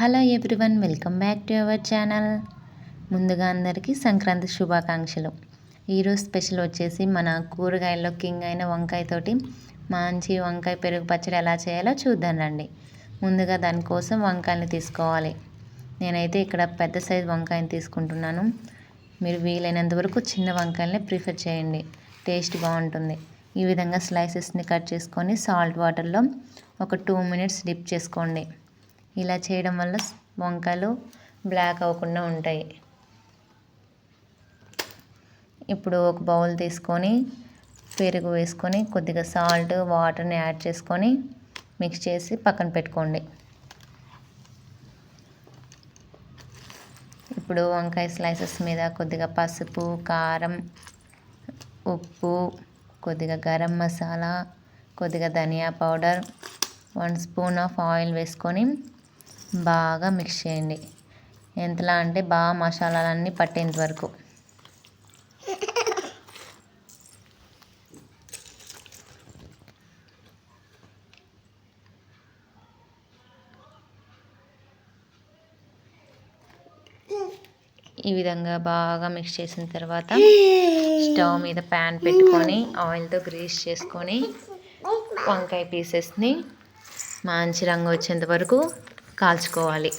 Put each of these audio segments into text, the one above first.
Hello everyone welcome back to our channel. ముందుగా అందరికీ సంక్రాంతి శుభాకాంక్షలు. ఈరోజు స్పెషల్ వచ్చేసి మన కూరగాయల్లో కింగ్ అయిన వంకాయతోటి మంచి వంకాయ పెరుగు పచ్చడి ఎలా చేయాలో చూద్దాం రండి. ముందుగా దానికోసం వంకాయని తీసుకోవాలి. నేనైతే ఇక్కడ పెద్ద సైజు వంకాయని తీసుకుంటున్నాను. మీరు వీలైనంత వరకు చిన్న వంకాయలనే ప్రిఫర్ చేయండి. టేస్ట్ బాగుంటుంది. ఈ విధంగా స్లైసెస్ని కట్ చేసుకొని సాల్ట్ వాటర్లో ఒక టూ మినిట్స్ డిప్ చేసుకోండి. ఇలా చేయడం వల్ల వంకాయలు బ్లాక్ అవ్వకుండా ఉంటాయి. ఇప్పుడు ఒక బౌల్ తీసుకొని పెరుగు వేసుకొని కొద్దిగా సాల్ట్ వాటర్ని యాడ్ చేసుకొని మిక్స్ చేసి పక్కన పెట్టుకోండి. ఇప్పుడు వంకాయ స్లైసెస్ మీద కొద్దిగా పసుపు కారం ఉప్పు కొద్దిగా గరం మసాలా కొద్దిగా ధనియా powder one spoon of oil వేసుకొని బాగా మిక్స్ చేయండి. ఎంతలా అంటే బాగా మసాలాలన్నీ పట్టేంత వరకు. ఈ విధంగా బాగా మిక్స్ చేసిన తర్వాత స్టవ్ మీద ప్యాన్ పెట్టుకొని ఆయిల్తో గ్రీస్ చేసుకొని వంకాయ పీసెస్ని మంచి రంగు వచ్చేంత వరకు కాల్చుకోవాలి.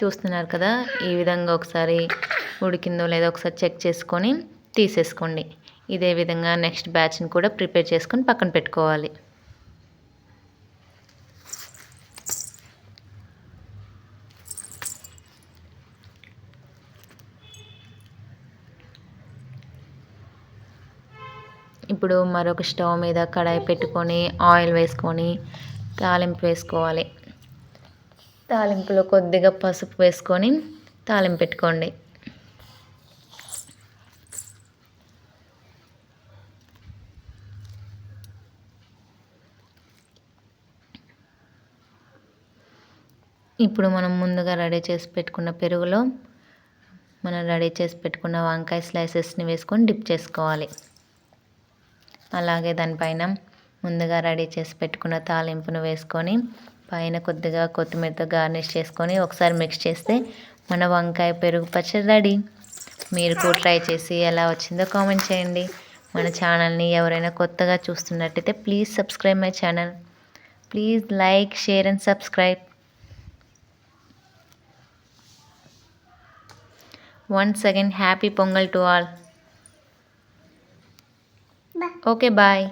చూస్తున్నారు కదా ఈ విధంగా ఒకసారి ఉడికిందో లేదో ఒకసారి చెక్ చేసుకొని తీసేసుకోండి. ఇదే విధంగా నెక్స్ట్ బ్యాచ్ని కూడా ప్రిపేర్ చేసుకొని పక్కన పెట్టుకోవాలి. ఇప్పుడు మరొక స్టవ్ మీద కడాయి పెట్టుకొని ఆయిల్ వేసుకొని తాలింపు వేసుకోవాలి. తాలింపులో కొద్దిగా పసుపు వేసుకొని తాలింపు పెట్టుకోండి. ఇప్పుడు మనం ముందుగా రెడీ చేసి పెట్టుకున్న పెరుగులో మనం రెడీ చేసి పెట్టుకున్న వంకాయ స్లైసెస్ని వేసుకొని డిప్ చేసుకోవాలి. అలాగే దానిపైన ముందుగా రెడీ చేసి పెట్టుకున్న తాలింపును వేసుకొని పైన కొద్దిగా కొత్తిమీరతో గార్నిష్ చేసుకొని ఒకసారి మిక్స్ చేస్తే మన వంకాయ పెరుగు పచ్చడి రెడీ. మీరు కూడా ట్రై చేసి ఎలా వచ్చిందో కామెంట్ చేయండి. మన ఛానల్ని ఎవరైనా కొత్తగా చూస్తున్నట్టయితే please subscribe my channel. Please like share and subscribe. Once again happy Pongal to all. Okay bye